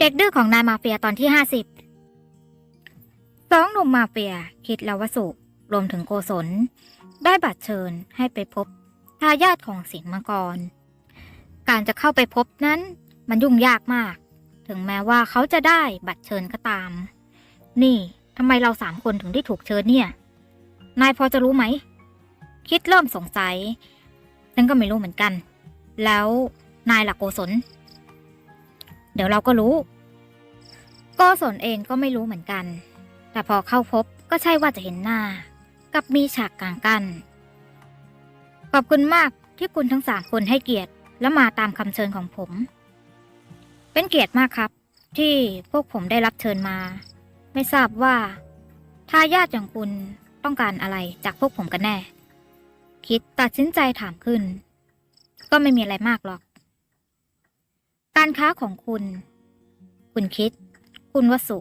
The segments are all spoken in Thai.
เด็กดื้อของนายมาเฟียตอนที่ห้าสิบสองหนุ่มมาเฟียคิดแล้ววสุรวมถึงโกศล ได้บัตรเชิญให้ไปพบทายาทของสิงห์มังกร การจะเข้าไปพบนั้นมันยุ่งยากมาก ถึงแม้ว่าเขาจะได้บัตรเชิญก็ตาม นี่ทำไมเราสามคนถึงได้ถูกเชิญเนี่ย นายพอจะรู้ไหม คิดเริ่มสงสัยฉันก็ไม่รู้เหมือนกัน แล้วนายหลักโกศล เดี๋ยวเราก็รู้ โกศลเองก็ไม่รู้เหมือนกัน แต่พอเข้าพบก็ใช่ว่าจะเห็นหน้า กับมีฉากกลางกัน ขอบคุณมากที่คุณทั้งสามคนให้เกียรติ และมาตามคำเชิญของผม เป็นเกียรติมากครับ ที่พวกผมได้รับเชิญมา ไม่ทราบว่าทายาทอย่างคุณต้องการอะไรจากพวกผมกันแน่ คิดตัดสินใจถามขึ้น ก็ไม่มีอะไรมากหรอก การค้าของคุณ คุณคิด คุณวสุ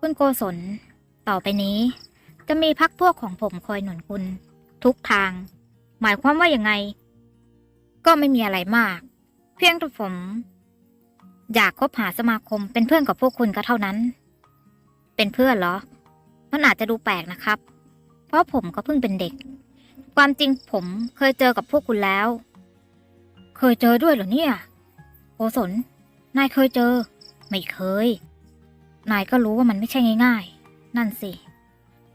คุณโกศล ต่อไปนี้ จะมีพักพวกของผมคอยหนุนคุณ ทุกทาง หมายความว่าอย่างไง ก็ไม่มีอะไรมาก เพียงแต่ผม อยากคบหาสมาคมเป็นเพื่อนกับพวกคุณก็เท่านั้น เป็นเพื่อนเหรอ มันอาจจะดูแปลกนะครับ เพราะผมก็เพิ่งเป็นเด็ก ความจริงผมเคยเจอกับพวกคุณแล้ว เคยเจอด้วยเหรอเนี่ย โกศลนายเคยเจอ ไม่เคย นายก็รู้ว่ามันไม่ใช่ง่าย ๆ นั่นสิ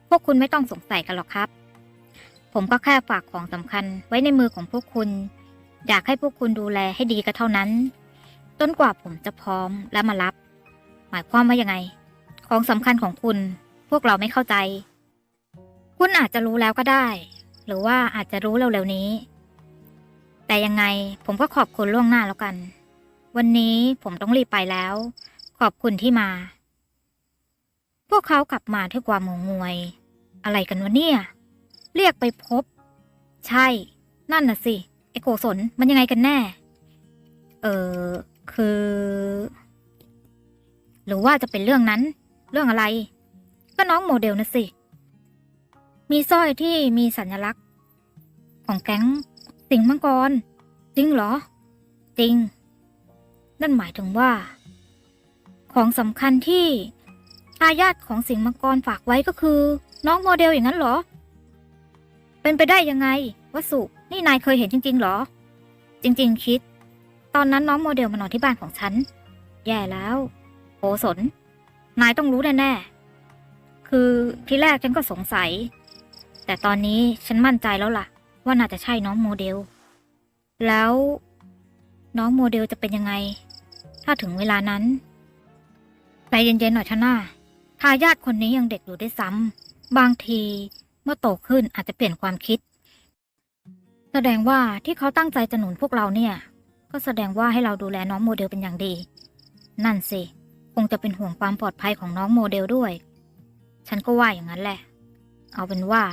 พวกคุณไม่ต้องสงสัยกันหรอกครับ ผมก็แค่ฝากของสำคัญไว้ในมือของพวกคุณ อยากให้พวกคุณดูแลให้ดีก็เท่านั้น จนกว่าผมจะพร้อมและมารับ หมายความว่ายังไง ของสำคัญของคุณ พวกเราไม่เข้าใจ คุณอาจจะรู้แล้วก็ได้ หรือว่าอาจจะรู้เร็วๆนี้ แต่ยังไงผมก็ขอบคุณล่วงหน้าแล้วกัน วันนี้ผมต้องรีบไปแล้ว ขอบคุณที่มา พวกเขากลับมาด้วยความงงงวย อะไรกันวะเนี่ย เรียกไปพบ ใช่ นั่นน่ะสิ ไอโกศลมันยังไงกันแน่ เออคือ หรือว่าจะเป็นเรื่องนั้น เรื่องอะไร ก็น้องโมเดลนะสิ มีสร้อยที่มีสัญลักษณ์ ของแก๊งสิงห์มังกร จริงเหรอ จริง นั่นหมายถึงว่า ของสำคัญที่ทายาทของสิงห์มังกรฝากไว้ก็คือ น้องโมเดลอย่างนั้นเหรอ เป็นไปได้ยังไงวสุนี่นายเคยเห็นจริง ๆ เหรอ จริง ๆ คิด ตอนนั้นน้องโมเดลมานอนที่บ้านของฉัน แย่แล้วโหสน นายต้องรู้แน่ๆคือที่แรกฉันก็สงสัย แต่ตอนนี้ฉันมั่นใจแล้วล่ะ ว่าน่าจะใช่น้องโมเดล แล้ว น้องโมเดลจะเป็นยังไง ถ้าถึงเวลานั้นใจเย็นๆหน่อยชนะทายาทคนนี้ยังเด็กอยู่ได้ซ้ำบางทีเมื่อโตขึ้นอาจจะเปลี่ยนความคิด แสดงว่าที่เขาตั้งใจจะหนุนพวกเราเนี่ย ก็แสดงว่าให้เราดูแลน้องโมเดลเป็นอย่างดี นั่นสิ คงจะเป็นห่วงความปลอดภัยของน้องโมเดลด้วย ฉันก็ว่าอย่างนั้นแหละ เอาเป็นว่า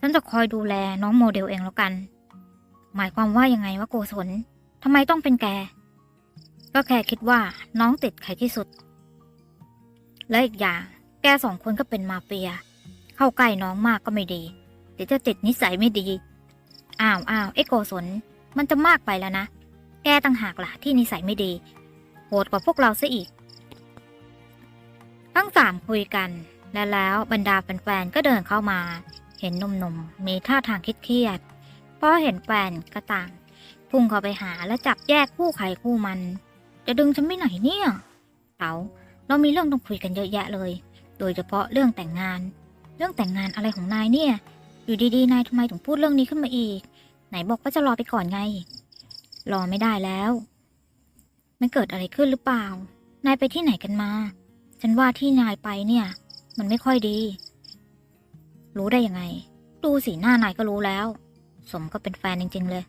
ฉันจะคอยดูแลน้องโมเดลเองแล้วกัน หมายความว่ายังไงว่าโกศลทำไมต้องเป็นแก ก็แค่คิดว่าน้องติดใครที่สุด และอีกอย่างแกสองคนก็เป็นมาเฟีย เข้าใกล้น้องมากก็ไม่ดี เดี๋ยวจะติดนิสัยไม่ดี อ้าวอ้าวไอ้โกศลมันจะมากไปแล้วนะ แกต่างหากล่ะที่นิสัยไม่ดี โหดกว่าพวกเราซะอีก ทั้งสามคุยกัน และแล้วบรรดาแฟนๆก็เดินเข้ามา เห็นหนุ่มๆมีท่าทางเครียดพอเห็นแฟนก็ต่างพุ่งเข้าไปหาและจับแยกคู่ใครคู่มัน จะดึงฉันไปไหนเนี่ยเต๋าเรามีเรื่องต้องคุยกันเยอะแยะเลย โดยเฉพาะเรื่องแต่งงาน เรื่องแต่งงานอะไรของนายเนี่ย อยู่ดีๆ นายทำไมถึงพูดเรื่องนี้ขึ้นมาอีก ไหนบอกว่าจะรอไปก่อนไง รอไม่ได้แล้ว มันเกิดอะไรขึ้นหรือเปล่า นายไปที่ไหนกันมา ฉันว่าที่นายไปเนี่ย มันไม่ค่อยดี รู้ได้ยังไง ดูสีหน้านายก็รู้แล้ว สมก็เป็นแฟนจริง ๆ เลย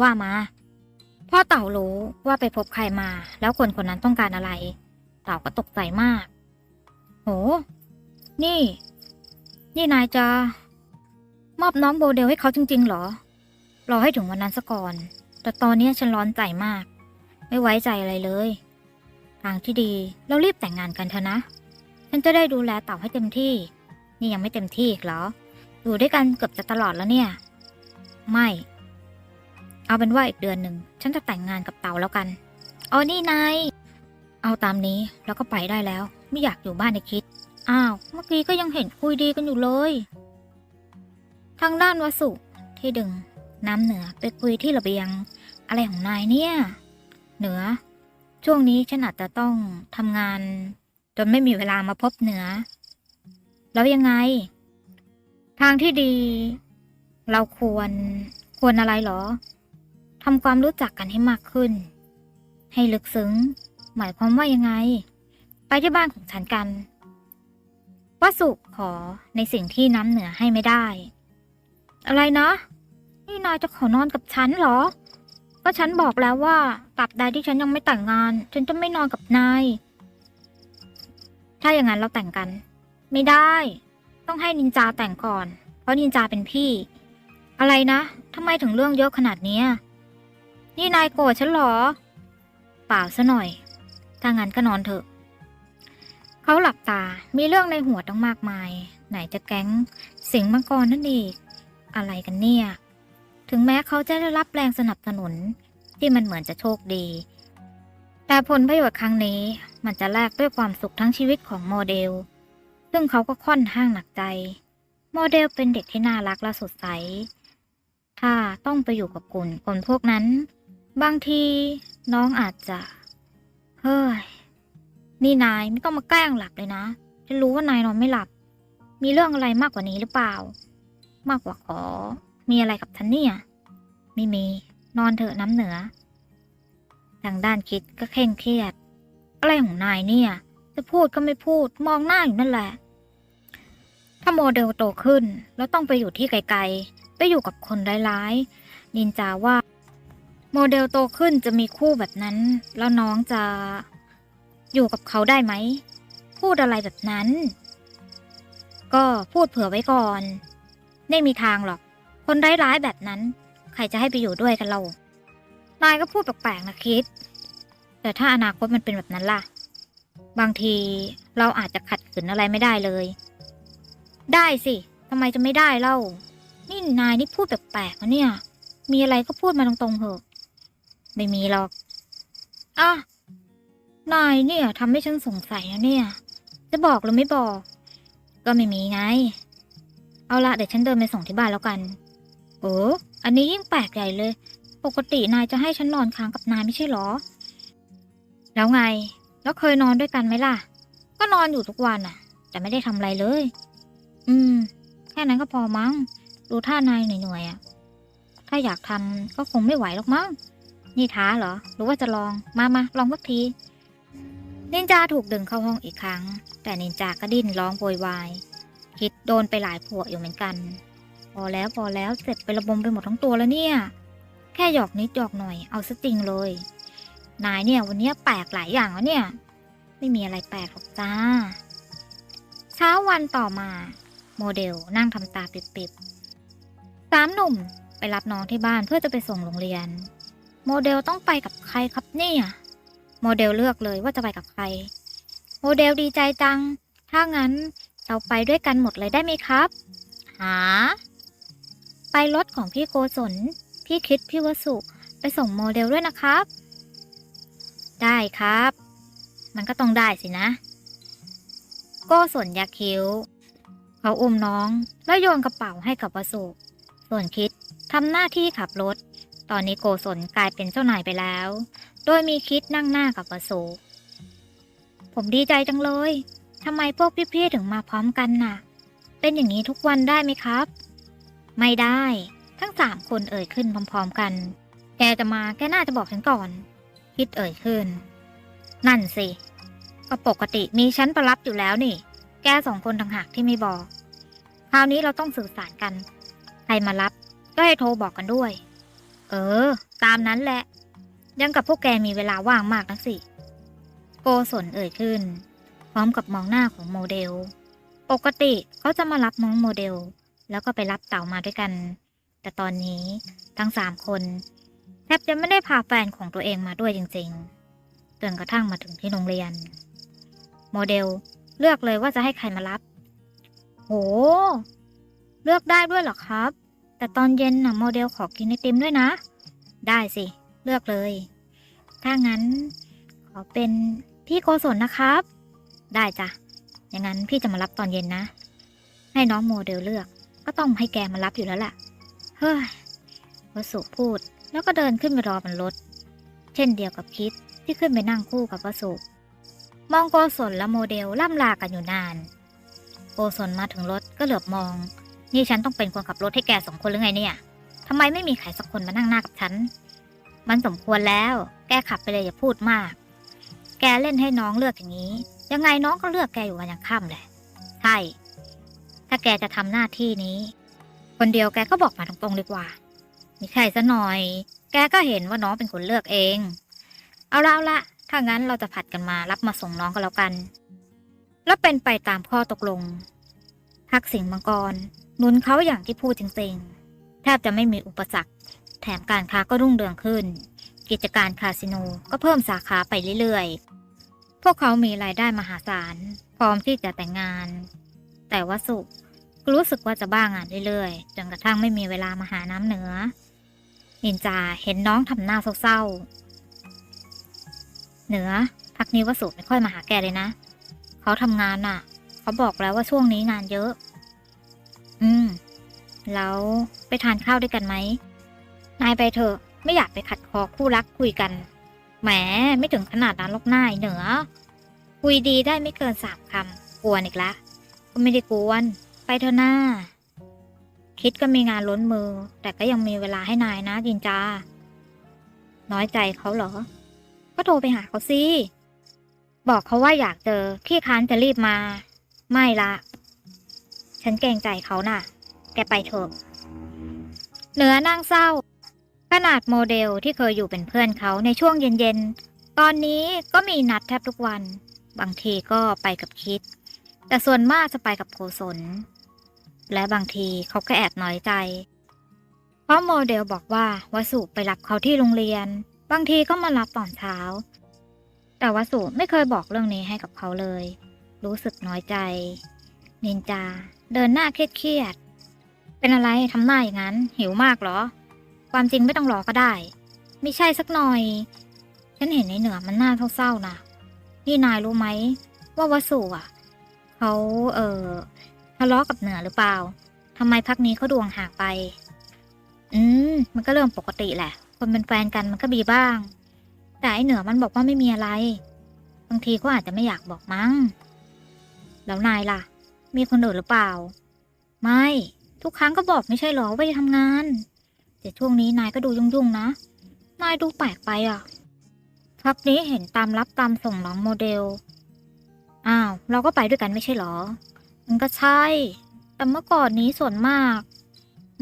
ว่ามา พ่อเต่ารู้ว่าไปพบใครมา แล้วคนคนนั้นต้องการอะไร เต่าก็ตกใจมาก โห นี่ นี่นายจะ มอบน้องโบเดลให้เขาจริงๆเหรอ รอให้ถึงวันนั้นซะก่อน แต่ตอนนี้ฉันร้อนใจมาก ไม่ไว้ใจอะไรเลย ทางที่ดีเรารีบแต่งงานกันเถอะนะ ฉันจะได้ดูแลเต่าให้เต็มที่ นี่ยังไม่เต็มที่อีกเหรอ อยู่ด้วยกันเกือบจะตลอดแล้วเนี่ย ไม่ เอาเป็นว่าอีกเดือนหนึ่งฉันจะแต่งงานกับเต่าแล้วกัน เอ๋อนี่นายเอาตามนี้แล้วก็ไปได้แล้ว ไม่อยากอยู่บ้านในคิด อ้าว เมื่อกี้ก็ยังเห็นคุยดีกันอยู่เลย ทางด้านวสุที่ดึง น้ำเหนือไปคุยที่ระเบียง อะไรของนายเนี่ย เหนือ ช่วงนี้ฉันอาจจะต้องทำงาน จนไม่มีเวลามาพบเหนือ แล้วยังไง ทางที่ดี เราควรควรอะไรเหรอ ทำความรู้จักกันให้มากขึ้น ให้ลึกซึ้ง หมายความว่ายังไง ไปที่บ้านของฉันกันว่าสุขอในสิ่งที่น้ำเหนือให้ไม่ได้ อะไรนะนี่นายจะขอนอนกับฉันเหรอ ก็ฉันบอกแล้วว่าตราบใดที่ฉันยังไม่แต่งงาน ฉันจะไม่นอนกับนาย ถ้าอย่างนั้นเราแต่งกัน ไม่ได้ ต้องให้นินจาแต่งก่อน เพราะนินจาเป็นพี่ อะไรนะทำไมถึงเรื่องเยอะขนาดนี้ นี่นายโกรธฉันเหรอ เปล่าซะหน่อย ถ้างั้นก็นอนเถอะ เขาหลับตา มีเรื่องในหัวต้องมากมาย ไหนจะแก๊ง สิงมังกรนั่นอีก อะไรกันเนี่ย ถึงแม้เขาจะได้รับแรงสนับสนุน ที่มันเหมือนจะโชคดี แต่ผลประโยชน์ครั้งนี้ มันจะแลกด้วยความสุขทั้งชีวิตของโมเดล ซึ่งเขาก็ค่อนข้างหนักใจ โมเดลเป็นเด็กที่น่ารักและสดใส ถ้าต้องไปอยู่กับกลุ่มคนพวกนั้น บางทีน้องอาจจะ เฮ้ย นี่นายไม่ต้องมาแกล้งหลับเลยนะฉันรู้ว่านายนอนไม่หลับ มีเรื่องอะไรมากกว่านี้หรือเปล่า มากกว่าขอ มีอะไรกับฉันเนี่ย ไม่มี นอนเถอะน้ำเหนือ ทางด้านคิดก็เคร่งเครียด อะไรของนายเนี่ย จะพูดก็ไม่พูด มองหน้าอยู่นั่นแหละ ถ้าโมเดลโตขึ้น แล้วต้องไปอยู่ที่ไกลๆ ไปอยู่กับคนร้ายๆ นินจาว่า โมเดลโตขึ้นจะมีคู่แบบนั้น แล้วน้องจะอยู่กับเขาได้ไหม พูดอะไรแบบนั้น ก็พูดเผื่อไว้ก่อน ไม่มีทางหรอก คนร้ายๆแบบนั้น ใครจะให้ไปอยู่ด้วยกันเรา นายก็พูดแปลกๆนะคิด แต่ถ้าอนาคตมันเป็นแบบนั้นล่ะ บางทีเราอาจจะขัดขืนอะไรไม่ได้เลย ได้สิทำไมจะไม่ได้เล่า นี่นายนี่พูดแปลกๆนะเนี่ย มีอะไรก็พูดมาตรงๆเถอะ ไม่มีหรอกอะนายเนี่ยทำให้ฉันสงสัยนะเนี่ย จะบอกหรือไม่บอก ก็ไม่มีไง เอาละเดี๋ยวฉันเดินไปส่งที่บ้านแล้วกันเอออันนี้ยิ่งแปลกใหญ่เลย ปกตินายจะให้ฉันนอนค้างกับนายไม่ใช่หรอ แล้วไง แล้วเคยนอนด้วยกันไหมล่ะ ก็นอนอยู่ทุกวันอะแต่ไม่ได้ทำอะไรเลย อืม แค่นั้นก็พอมั้ง ดูท่านายเหนื่อยๆอะถ้าอยากทำก็คงไม่ไหวหรอกมั้ง นี่ท้าเหรอ หรือว่าจะลอง มามาลองสักที นินจาถูกดึงเข้าห้องอีกครั้ง แต่นินจาก็ดิ้นร้องโวยวาย คิดโดนไปหลายผัวอยู่เหมือนกัน พอแล้วพอแล้วเจ็บไประบมไปหมดทั้งตัวแล้วเนี่ย แค่หยอกนิดหยอกหน่อย เอาซะจริงเลย นายเนี่ยวันนี้แปลกหลายอย่างแล้วเนี่ย ไม่มีอะไรแปลกหรอกจ้า เช้าวันต่อมา โมเดลนั่งทำตาปิบๆสามหนุ่มไปรับน้องที่บ้านเพื่อจะไปส่งโรงเรียน โมเดลต้องไปกับใครครับเนี่ยโมเดลเลือกเลยว่าจะไปกับใคร โมเดลดีใจจัง ถ้างั้นเราไปด้วยกันหมดเลยได้ไหมครับ หา ไปรถของพี่โกศลพี่คิดพี่วสุ ไปส่งโมเดลด้วยนะครับ ได้ครับ มันก็ต้องได้สินะ โกศลยาคิ้ว เขาอุ้มน้องแล้วโยนกระเป๋าให้กับวสุ ส่วนคิดทำหน้าที่ขับรถ ตอนนี้โกศลกลายเป็นเจ้านายไปแล้ว โดยมีคิดนั่งหน้ากับวสุผมดีใจจังเลยทำไมพวกพี่ๆถึงมาพร้อมกันน่ะ เป็นอย่างนี้ทุกวันได้ไหมครับ ไม่ได้ ทั้งสามคนเอ่ยขึ้นพร้อมๆกัน แกจะมาแกน่าจะบอกฉันก่อน คิดเอ่ยขึ้น นั่นสิ ก็ปกติมีฉันประรับอยู่แล้วนี่ แกสองคนต่างหากที่ไม่บอก คราวนี้เราต้องสื่อสารกัน ใครมารับก็ให้โทรบอกกันด้วย เออ ตามนั้นแหละ ยังกับพวกแกมีเวลาว่างมากนักสิ โกศลเอ่ยขึ้น พร้อมกับมองหน้าของโมเดล ปกติเขาจะมารับน้องโมเดล แล้วก็ไปรับเต่ามาด้วยกัน แต่ตอนนี้ทั้งสามคนแทบจะไม่ได้พาแฟนของตัวเองมาด้วยจริงๆจนกระทั่งมาถึงที่โรงเรียน โมเดลเลือกเลยว่าจะให้ใครมารับ โห เลือกได้ด้วยเหรอครับ แต่ตอนเย็นน่ะโมเดลขอกินไอติมด้วยนะ ได้สิ เลือกเลย ถ้างั้น ขอเป็นพี่โกศลนะครับ ได้จ้ะอย่างนั้นพี่จะมารับตอนเย็นนะ ให้น้องโมเดลเลือก ก็ต้องให้แกมารับอยู่แล้วล่ะ เฮ้ยวสุพูดแล้วก็เดินขึ้นไปรอบนรถ เช่นเดียวกับคิดที่ขึ้นไปนั่งคู่กับวสุมองโกศลและโมเดลล่ำลากันอยู่นาน โกศลมาถึงรถก็เหลือบมอง นี่ฉันต้องเป็นคนขับรถให้แกสองคนหรือไงเนี่ยทำไมไม่มีใครสักคนมานั่งหน้ากับฉัน มันสมควรแล้ว แกขับไปเลยอย่าพูดมาก แกเล่นให้น้องเลือกอย่างนี้ ยังไงน้องก็เลือกแกอยู่วันยังค่ำแหละ ใช่ ถ้าแกจะทำหน้าที่นี้ คนเดียวแกก็บอกมาตรงๆดีกว่าไม่ใช่ซะหน่อย แกก็เห็นว่าน้องเป็นคนเลือกเอง เอาละเอาละ ถ้างั้นเราจะผัดกันมารับมาส่งน้องก็แล้วกัน แล้วเป็นไปตามข้อตกลงทักสิงห์มังกร หนุนเขาอย่างที่พูดจริงๆ แทบจะไม่มีอุปสรรค แถมการค้าก็รุ่งเรืองขึ้น กิจการคาสิโนก็เพิ่มสาขาไปเรื่อยๆ พวกเขามีรายได้มหาศาล พร้อมที่จะแต่งงาน แต่ว่าสุก็รู้สึกว่าจะบ้างานเรื่อยๆ จนกระทั่งไม่มีเวลามาหาน้ำเหนือ นินจาเห็นน้องทำหน้าเศร้าๆ เหนือพักนี้วสุไม่ค่อยมาหาแกเลยนะ เขาทำงานน่ะ เขาบอกแล้วว่าช่วงนี้งานเยอะ อืม แล้วไปทานข้าวด้วยกันไหม นายไปเถอะ ไม่อยากไปขัดคอคู่รักคุยกัน แหม ไม่ถึงขนาดนั้นหรอกนาเหนือ คุยดีได้ไม่เกินสามคำกวนอีกละ ก็ไม่ได้กวน ไปเถอะหน้า คิดก็มีงานล้นมือ แต่ก็ยังมีเวลาให้นายนะจินจา น้อยใจเขาเหรอ ก็โทรไปหาเขาสิ บอกเขาว่าอยากเจอ ขี้ค้านจะรีบมา ไม่ละ ฉันเกรงใจเขาน่ะ แกไปเถอะเหนือนั่งเศร้า ขนาดโมเดลที่เคยอยู่เป็นเพื่อนเขาในช่วงเย็นๆ ตอนนี้ก็มีนัดแทบทุกวัน บางทีก็ไปกับคิด แต่ส่วนมากจะไปกับโกศล และบางทีเขาก็แอบน้อยใจ เพราะโมเดลบอกว่าวสุไปรับเขาที่โรงเรียน บางทีก็มารับตอนเช้า แต่วสุไม่เคยบอกเรื่องนี้ให้กับเขาเลย รู้สึกน้อยใจ นินจา เดินหน้าเครียดๆเป็นอะไรทำหน้าอย่างนั้น หิวมากเหรอ ความจริงไม่ต้องรอก็ได้ ไม่ใช่สักหน่อย ฉันเห็นในเหนือมันหน้าเศร้าๆนะนี่นายรู้ไหมว่าวัสุอะเขาเออทะเลาะกับเหนือหรือเปล่าทำไมพักนี้เขาดวงห่างไป อืม มันก็เรื่องปกติแหละ คนเป็นแฟนกันมันก็มีบ้าง แต่ไอเหนือมันบอกว่าไม่มีอะไร บางทีก็อาจจะไม่อยากบอกมั้ง แล้วนายล่ะ มีคนอื่นหรือเปล่า ไม่ ทุกครั้งก็บอกไม่ใช่หรอว่าจะทำงาน แต่ช่วงนี้นายก็ดูยุ่งๆนะ นายดูแปลกไปอะพักนี้เห็นตามรับตามส่งน้องโมเดล อ้าว เราก็ไปด้วยกันไม่ใช่หรอ มันก็ใช่ แต่เมื่อก่อนนี้ส่วนมาก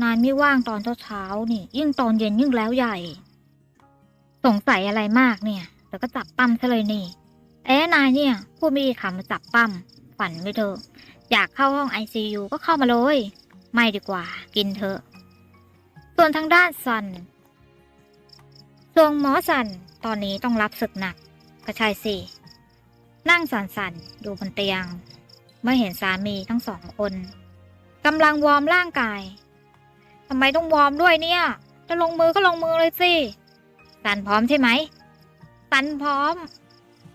นายไม่ว่างตอนเช้าๆนี่ ยิ่งตอนเย็นยิ่งแล้วใหญ่ สงสัยอะไรมากเนี่ยเดี๋ยวก็จับปั้มซะเลยนี่ เอ๊ะนายเนี่ยพูดไม่ดีคำมาจับปั้มฝันไปเถอะ อยากเข้าห้องไอซียูก็เข้ามาเลย ไม่ดีกว่า กินเถอะ ส่วนทางด้านซันส่วนหมอสันตอนนี้ต้องรับศึกหนักก็ใช่สินั่งสันๆอยู่บนเตียง เมื่อเห็นสามีทั้งสองคนกำลังวอร์มร่างกายทำไมต้องวอร์มด้วยเนี่ย จะลงมือก็ลงมือเลยสิสันพร้อมใช่ไหมสันพร้อม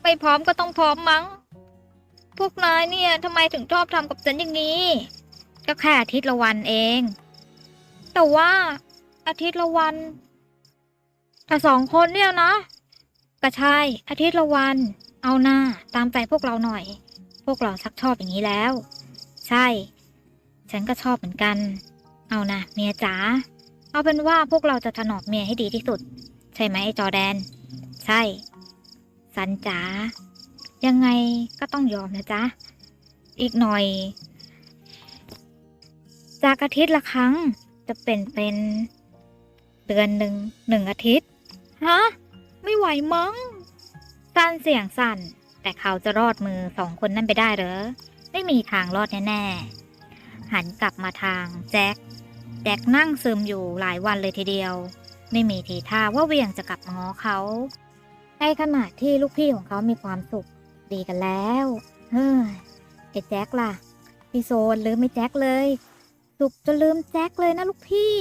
ไม่พร้อมก็ต้องพร้อมมั้ง พวกนายเนี่ยทำไมถึงชอบทำกับฉันอย่างนี้ ก็แค่อาทิตย์ละวันเอง แต่ว่าอาทิตย์ละวัน แต่สองคนเนี่ยนะก็ใช่อาทิตย์ละวัน เอาหน้าตามใจพวกเราหน่อย พวกเราชักชอบอย่างนี้แล้ว ใช่ ฉันก็ชอบเหมือนกัน เอานะเมียจ๋าเอาเป็นว่าพวกเราจะถนอมเมียให้ดีที่สุด ใช่ไหมไอ้จอแดน ใช่ สันจ๋า ยังไงก็ต้องยอมนะจ๊ะ อีกหน่อย จากอาทิตย์ละครั้งจะเป็นเป็นเดือนหนึ่งหนึ่งอาทิตย์ ฮะ ไม่ไหวมั้งสั้นเสียงสั่น แต่เขาจะรอดมือสองคนนั่นไปได้เหรอ ไม่มีทางรอดแน่ๆ หันกลับมาทางแจ็ค แจ็คนั่งซึมอยู่หลายวันเลยทีเดียว ไม่มีทีท่าว่าเวียงจะกลับมาง้อเขา ในขณะที่ลูกพี่ของเขามีความสุข ดีกันแล้ว เฮ้ยไอ้แจ็คล่ะ พี่โซนลืมไม่แจ็คเลย สุขจะลืมแจ็คเลยนะลูกพี่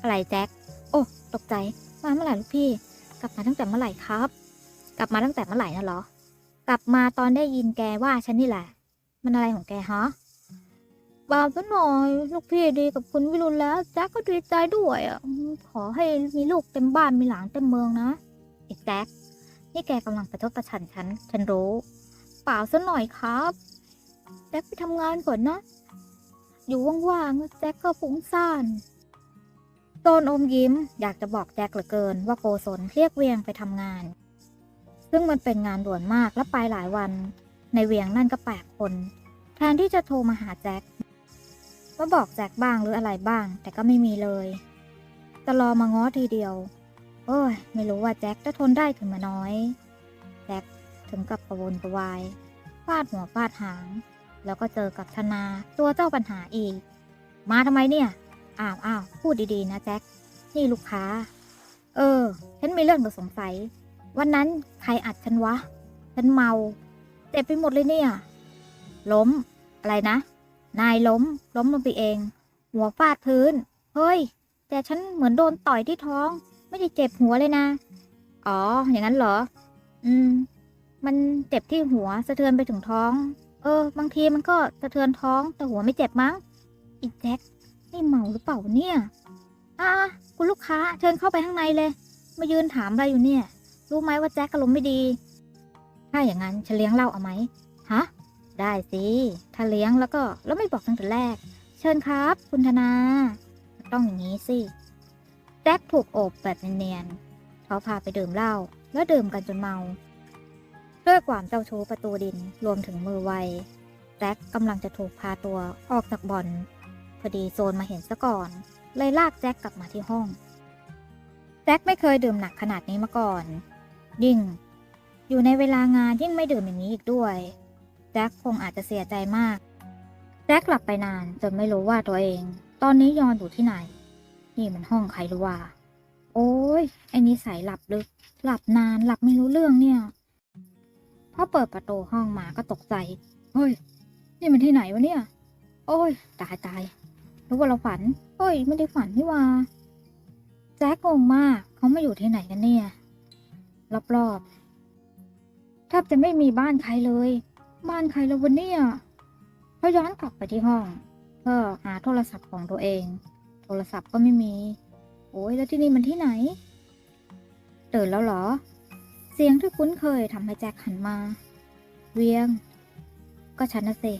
อะไรแจ็ค โอ้ตกใจ มาเมื่อไหร่ลูกพี่ กลับมาตั้งแต่เมื่อไหร่ครับ กลับมาตั้งแต่เมื่อไหร่นะเหรอ กลับมาตอนได้ยินแกว่าฉันนี่แหละ มันอะไรของแกฮะบาปซะหน่อย ลูกพี่ดีกับคุณวิรุณแล้วแจ็คก็ดีใจด้วยอะอืมขอให้มีลูกเต็มบ้านมีหลานเต็มเมืองนะไอ้แจ็ค นี่แกกำลังประชดประชันฉัน ฉันรู้ เปล่าซะหน่อยครับแจ็คไปทำงานก่อนนะ อยู่ว่างๆแจ็คก็ฟุ้งซ่านโตนอมยิ้ม อยากจะบอกแจ็คเหลือเกิน ว่าโกศลเรียกเวียงไปทำงาน ซึ่งมันเป็นงานด่วนมากและไปหลายวัน ในเวียงนั่นก็แปดคน แทนที่จะโทรมาหาแจ็คว่าบอกแจ็คบ้างหรืออะไรบ้าง แต่ก็ไม่มีเลยจะรอมาง้อทีเดียว โอ้ย ไม่รู้ว่าแจ็คจะทนได้ถึงมาน้อย แจ็คถึงกับกระวนกระวายฟาดหัวฟาดหาง แล้วก็เจอกับธนาตัวเจ้าปัญหาอีก มาทำไมเนี่ย อ้าวอ้าวพูดดีๆ นะแจ็ค นี่ลูกค้า เออ ฉันมีเรื่องจะสงสัย วันนั้นใครอัดฉันวะ ฉันเมา เจ็บไปหมดเลยเนี่ย ล้ม อะไรนะ นายล้ม ล้มลงไปเอง หัวฟาดพื้น เฮ้ย แต่ฉันเหมือนโดนต่อยที่ท้อง ไม่ได้เจ็บหัวเลยนะ อ๋อ อย่างนั้นเหรอ อืม มันเจ็บที่หัวสะเทือนไปถึงท้อง เออ บางทีมันก็สะเทือนท้องแต่หัวไม่เจ็บมั้ง อีแจ็คนี่เมาหรือเปล่าเนี่ย อะคุณลูกค้าเชิญเข้าไปข้างในเลย มายืนถามอะไรอยู่เนี่ย รู้ไหมว่าแจ็คอารมณ์ไม่ดี ถ้าอย่างนั้นฉันเลี้ยงเหล้าเอาไหมฮะ ได้สิ ถ้าเลี้ยงแล้วก็แล้วไม่บอกตั้งแต่แรก เชิญครับ คุณธนา ต้องอย่างนี้สิ แจ็คถูกโอบแบบเนียนๆเขาพาไปดื่มเหล้าแล้วดื่มกันจนเมา ด้วยความเจ้าชู้ประตูดินรวมถึงมือไวแจ็คกำลังจะถูกพาตัวออกจากบ่อนพอดีโซนมาเห็นซะก่อน เลยลากแจ็คกลับมาที่ห้อง แจ็คไม่เคยดื่มหนักขนาดนี้มาก่อน ยิ่ง อยู่ในเวลางานยิ่งไม่ดื่มอย่างนี้อีกด้วยแจ็คคงอาจจะเสียใจมากแจ็คหลับไปนานจนไม่รู้ว่าตัวเอง ตอนนี้ยอนอยู่ที่ไหน นี่มันห้องใครหรือว่า โอ้ยไอ้นิสัยหลับลึก หลับนานหลับไม่รู้เรื่องเนี่ยพอเปิดประตูห้องมาก็ตกใจ เฮ้ย นี่มันที่ไหนวะเนี่ย โอ้ย ตายตายรู้ว่าเราฝันเฮ้ย ไม่ได้ฝันนี่ว่า แจ็คงงมากเขามาอยู่ที่ไหนกันเนี่ย รอบๆแทบจะไม่มีบ้านใครเลย บ้านใครแล้ววันเนี่ยเขาย้อนกลับไปที่ห้องเพื่อหาโทรศัพท์ของตัวเอง โทรศัพท์ก็ไม่มี โอ้ยแล้วที่นี่มันที่ไหน ตื่นแล้วเหรอ เสียงที่คุ้นเคยทำให้แจ็คหันมา เวียง ก็ฉันนะสิ